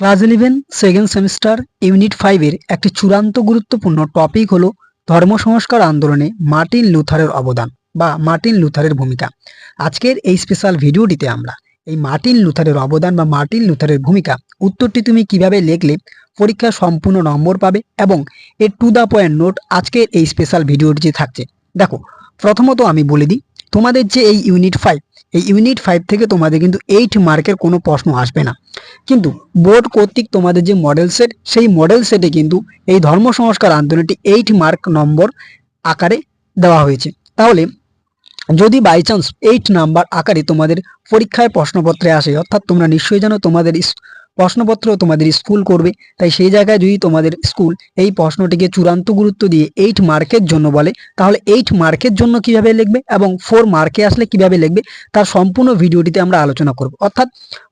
Class eleven second semester unit ফাইভের একটি চূড়ান্ত গুরুত্বপূর্ণ টপিক হলো ধর্ম সংস্কার আন্দোলনে মার্টিন লুথারের অবদান বা মার্টিন লুথারের ভূমিকা। আজকের এই স্পেশাল ভিডিওটিতে আমরা এই মার্টিন লুথারের অবদান বা মার্টিন লুথারের ভূমিকা, উত্তরটি তুমি কীভাবে লিখলে পরীক্ষায় সম্পূর্ণ নম্বর পাবে এবং এর টু দ্য পয়েন্ট নোট আজকের এই স্পেশাল ভিডিওটি থাকছে। দেখো, প্রথমত আমি বলে দিই, তোমাদের যে এই ইউনিট ফাইভ এই ইউনিট ফাইভ থেকে তোমাদের কিন্তু এইট মার্কের কোনো প্রশ্ন আসবে না। কিন্তু বোর্ড কর্তৃক তোমাদের যে মডেল সেট সেই মডেল সেটে কিন্তু এই ধর্ম সংস্কার আন্দোলনটি এইট মার্ক নম্বর আকারে দেওয়া হয়েছে। তাহলে যদি বাই চান্স এইট নাম্বার আকারে তোমাদের পরীক্ষায় প্রশ্নপত্রে আসে, অর্থাৎ তোমরা নিশ্চয়ই জানো তোমাদের প্রশ্নপত্র তোমাদের স্কুল করবে। তাই সেই জায়গায় যদি তোমাদের স্কুল এই প্রশ্নটিকে চূড়ান্ত গুরুত্ব দিয়ে এইট মার্কের জন্য বলে, তাহলে এইট মার্কের জন্য কীভাবে লিখবে এবং ফোর মার্কে আসলে কীভাবে লিখবে, তার সম্পূর্ণ ভিডিওটিতে আমরা আলোচনা করব। অর্থাৎ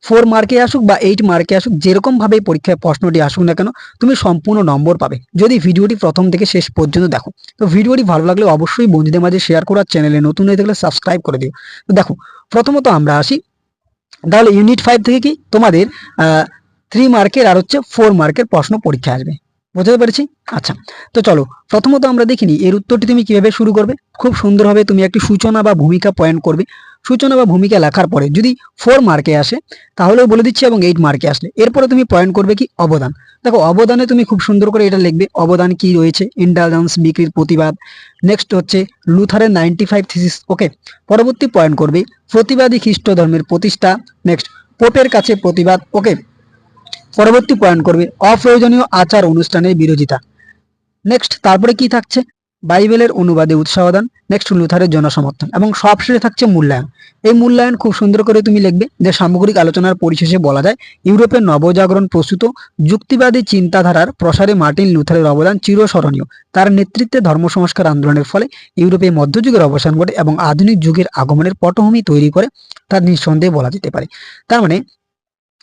ফোর মার্কে আসুক বা এইট মার্কে আসুক যেরকম ভাবে পরীক্ষায় প্রশ্নটি আসুক না কেন, তুমি সম্পূর্ণ নম্বর পাবে। যদি ভিডিওটি প্রথম থেকে শেষ পর্যন্ত দেখো, তো ভিডিওটি ভালো লাগলে অবশ্যই বন্ধুদের মাঝে শেয়ার করার চ্যানেলে নতুন হয়ে থাকলে সাবস্ক্রাইব করে দিও। তো দেখো, প্রথমত আমরা আসি। তাহলে ইউনিট ফাইভ থেকে কি? তোমাদের থ্রি মার্কের আর হচ্ছে ফোর মার্কের প্রশ্ন পরীক্ষা আসবে। বুঝতে পেরেছি? আচ্ছা তো চলো, প্রথমত আমরা দেখিনি এর উত্তরটি তুমি কীভাবে শুরু করবে? খুব সুন্দরভাবে তুমি একটি সূচনা বা ভূমিকা পয়েন্ট করবে। সূচনা বা ভূমিকা লেখার পরে যদি ফোর মার্কে আসে, তাহলেও বলে দিচ্ছি এবং এইট মার্কে আসলে। এরপরে তুমি পয়েন্ট করবে কি? অবদান। দেখো, অবদানে তুমি খুব সুন্দর করে এটা লিখবে, অবদান কি রয়েছে? ইন্টালজেন্স বিক্রির প্রতিবাদ। নেক্সট হচ্ছে লুথারের নাইনটি ফাইভ থিসিস ওকে পরবর্তী পয়েন্ট করবে, প্রতিবাদী খ্রিস্ট ধর্মের প্রতিষ্ঠা। নেক্সট পোপের কাছে প্রতিবাদ ওকে পরবর্তী পয়েন্ট করবে, অপ্রয়োজনীয় আচার অনুষ্ঠানের বিরোধিতা। নেক্সট তারপরে কি থাকছে? বাইবেলের অনুবাদে উৎসাহদান নেক্সট লুথারের জনসমর্থন এবং সবশেষে থাকছে মূল্যায়ন। এই মূল্যায়ন খুব সুন্দর করে তুমি লিখবে যে সামগ্রিক আলোচনার পরিশেষে বলা যায়, ইউরোপের নবজাগরণ প্রস্তুত যুক্তিবাদী চিন্তাধারার প্রসারে মার্টিন লুথারের অবদান চিরস্মরণীয়। তার নেতৃত্বে ধর্ম সংস্কার আন্দোলনের ফলে ইউরোপে মধ্যযুগের অবসান ঘটে এবং আধুনিক যুগের আগমনের পটভূমি তৈরি করে, তার নিঃসন্দেহে বলা যেতে পারে। তার মানে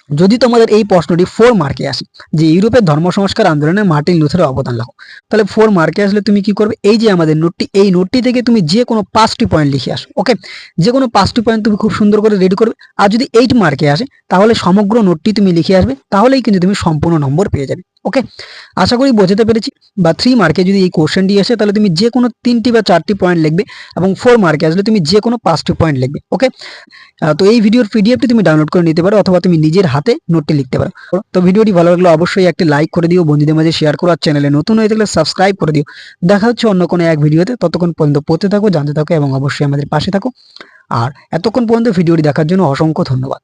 যদি তোমাদের এই প্রশ্নটি ফোর মার্কে আসে, যে ইউরোপের ধর্ম সংস্কার আন্দোলনে মার্টিন লুথের অবদান লাগো তাহলে ফোর মার্কে আসলে তুমি কি করবে? এই যে আমাদের নোটটি, এই নোটটি থেকে তুমি যে কোনো পাঁচটি পয়েন্ট লিখে আসো ওকে যে কোনো পাঁচটি পয়েন্ট তুমি খুব সুন্দর করে রেডি করবে, আর যদি এইট মার্কে আসে, তাহলে সমগ্র নোটটি তুমি লিখে আসবে, তাহলেই কিন্তু তুমি সম্পূর্ণ নম্বর পেয়ে যাবে। ওকে আশা করি বোঝাতে পেরেছি। বা থ্রি মার্কে যদি এই কোশ্চেনটি আসে, তাহলে তুমি যে কোনো তিনটি বা চারটি পয়েন্ট লিখবে এবং ফোর মার্কে আসলে তুমি যে কোনো পাঁচটি পয়েন্ট লিখবে। ওকে তো এই ভিডিওর পিডিএফটি তুমি ডাউনলোড করে নিতে পারো অথবা তুমি নিজের হাতে নোটটি লিখতে পারো। তো ভিডিওটি ভালো লাগলে অবশ্যই একটি লাইক করে দিও, বন্ধুদের মাঝে শেয়ার করো আর চ্যানেলে নতুন হয়ে থাকলে সাবস্ক্রাইব করে দিও। দেখা হচ্ছে অন্য কোনো এক ভিডিওতে ততক্ষণ পর্যন্ত পড়তে থাকো, জানতে থাকো এবং অবশ্যই আমাদের পাশে থাকো। আর এতক্ষণ পর্যন্ত ভিডিওটি দেখার জন্য অসংখ্য ধন্যবাদ।